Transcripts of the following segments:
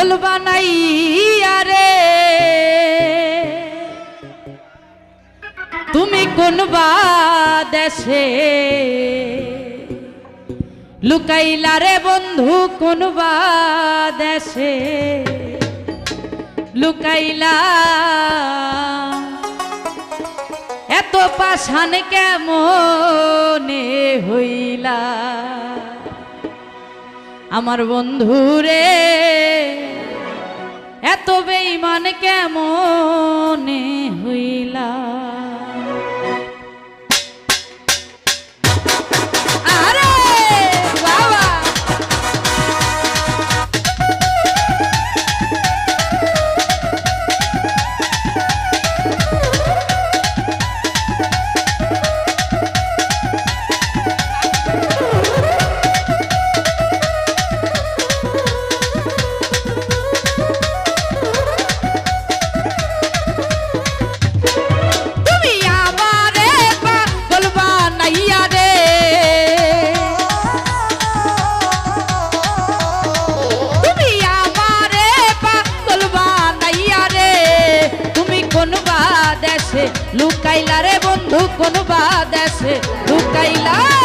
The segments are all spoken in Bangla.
গোল বানাইয়া রে। তুমি কোন বা দেশে লুকাইলা রে বন্ধু, কোন বা দেশে লুকাইলা। এত পাশান কেমনে হইলা? আমার বন্ধু রে এত বেইমান কেমন হইলা? লুকাইলা রে বন্ধু কোন বা দেশে লুকাইলা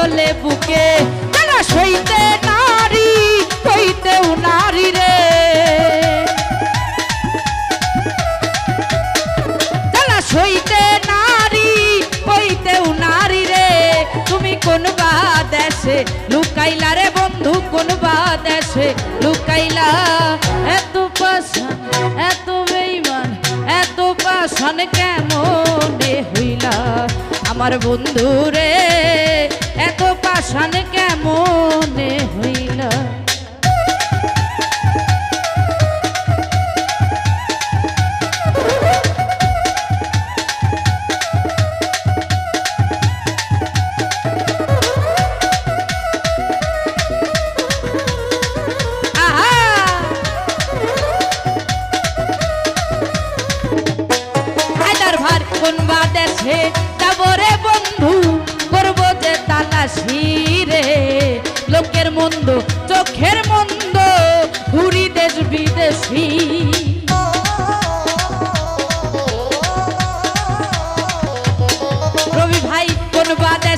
জলে বুকে কেন সইতে নারী কইতেও নারী রে। জ্বালা সইতে নারী কইতেও নারী রে। তুমি কোন বা দেশে, লুকাইলা রে বন্ধু কোন বা দেশে, লুকাইলা। এত পাশান এত বেইমান এত পাশান কেমনে হইলা? আমার বন্ধু রে। এত পাশান কেমনে হইলা?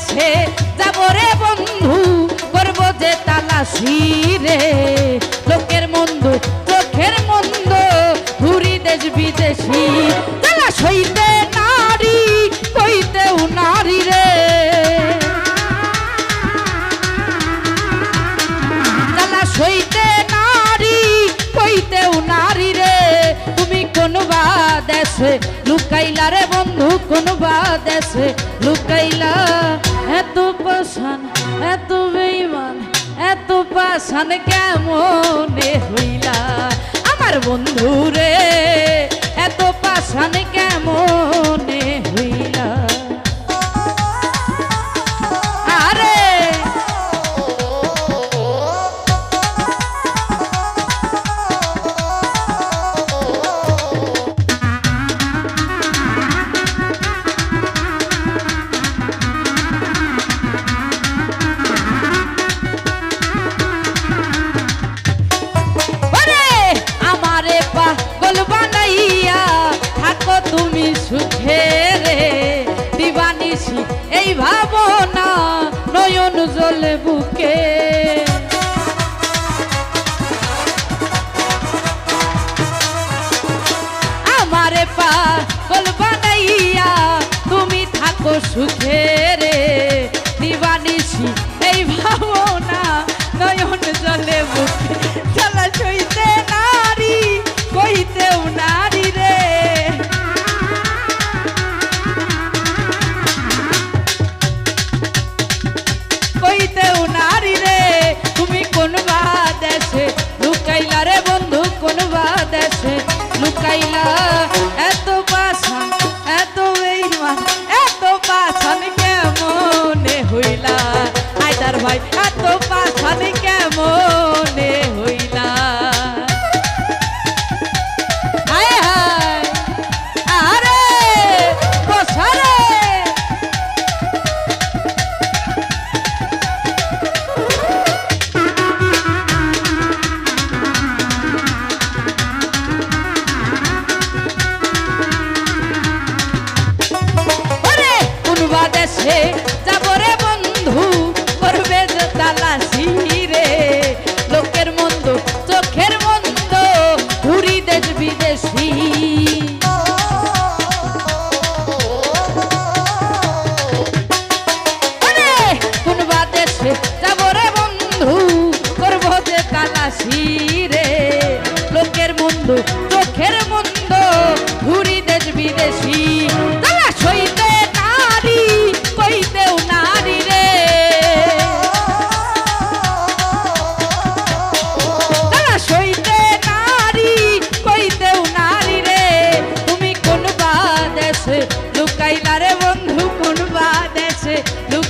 দেশে যাব রে বন্ধু, করব যে তালাশি রে। লোকের মন্দ, চোখের মন্দ, ঘুরি দেশ বিদেশি। তালাশ নারী কইতেও নারী রে। তালাশ হইতে নারী কইতেও নারী রে। তুমি কোন বা দেশে লুকাইলা রে বন্ধু কোন বা দেশে পাশান এত বেইমান এত পাশান কেমনে হইলা? আমার বন্ধু রে এত পাশান কেমনে হইলা? এই ভাবনা নয়ন জল বুকে। আমারে বলবা নাইয়া তুমি থাকো সুখের দেশে